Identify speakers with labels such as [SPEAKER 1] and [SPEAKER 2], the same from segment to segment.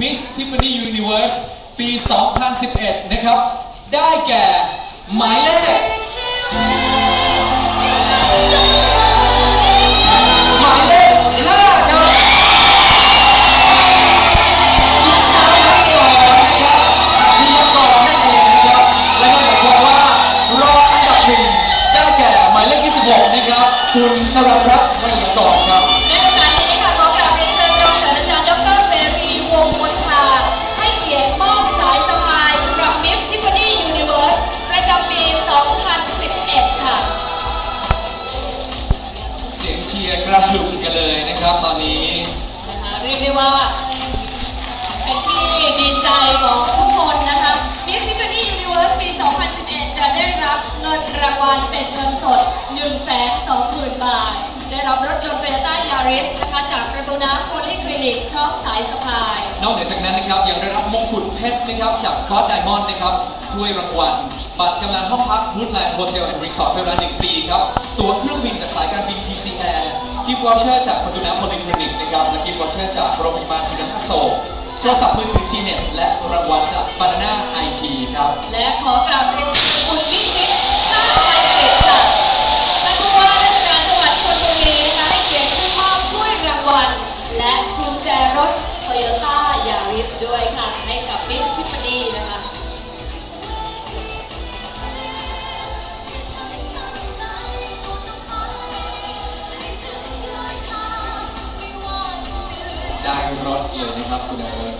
[SPEAKER 1] Miss Tiffany Universe ปี 2011 นะครับ ได้แก่หมายเลขหมายเลข5ครับคุณสาวทั้งสองนะครับพิยากรนั่นเองนะครับ และนั่นหมายความว่ารองอันดับหนึ่งได้แก่หมายเลข26นะครับ คุณสรัญรัตน์ชัยกรครับ
[SPEAKER 2] ประ
[SPEAKER 1] ตูน้ำ
[SPEAKER 2] โพลีคลินิกพร้อมสายสะพาย
[SPEAKER 1] นอกเหนือจากนั้นนะครับยังได้รับมงกุฎเพชรนะครับจากคอร์สไดมอนด์นะครับถ้วยรางวัลบัตรกำนันห้องพักวูดแลนด์โฮเทลแอนด์รีสอร์ทเป็นเวลาหนึ่งปีครับตั๋วเครื่องบินจากสายการบิน PC Air กิฟต์วอเชอร์จากประตูน้ำโพลีคลินิกนะครับและกิฟต์วอเชอร์จากโรงพยาบาลพินาโซโทรศัพท์มือถือ G Net และรางวัลจาก Banana IT ครับ
[SPEAKER 2] และขอกราบเรียนเชิญคุณวิชิตชาติไทยกิจค่ะท่านผู้ว่าราชการจังหวัดชลบุรีนะคะให้เกียรติขึ้นมอบถ้วยรางวัล และกุญแจรถ Toyota Yaris ด้วยค่ะ ให้กับ Miss Tiffany นะคะ
[SPEAKER 1] ได้รถเลยนะครับคุณเอิร์ธ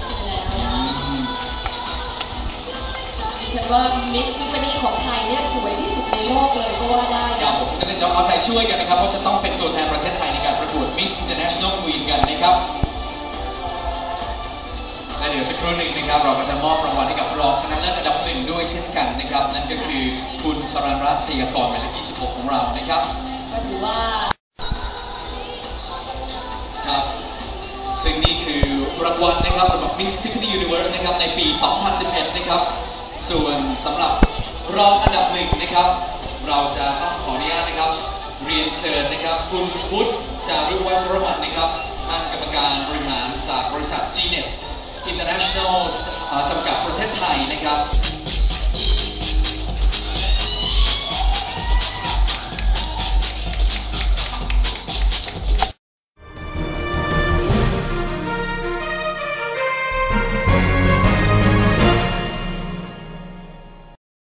[SPEAKER 2] ดิฉันว่า Miss Tiffany ของไทยเนี่ยสวยที่สุดในโลกเลยก็ว่าได้
[SPEAKER 1] ครั
[SPEAKER 2] นะ
[SPEAKER 1] บผมฉะนั้นเราเอาใจช่วยกันนะครับ เพราะจะต้องเป็นตัวแทนประเทศไทยในการประกวด Miss International Queen กันนะครับและเดี๋ยวสักครู่หนึ่งนะครับ เราก็จะมอบรางวัลให้กับรองชนะเลิศอันดับหนึ่งด้วยเช่นกันนะครับ นั่นก็คือคุณสรันรัตน์ชัยกรหมายเลข26 ของเรานะครับ
[SPEAKER 2] ก็ถือว่า
[SPEAKER 1] ครับซึ่งนี่คือรางวัลนะครับสำหรับ Miss Tiffany Universe นะครับในปี 2011 นะครับ ส่วนสำหรับรองอันดับหนึ่งนะครับ เราจะต้องขออนุญาตนะครับ เรียนเชิญนะครับ คุณพุทธจารุวัชรมันนะครับ International จำกัดประเทศไทยนะครับ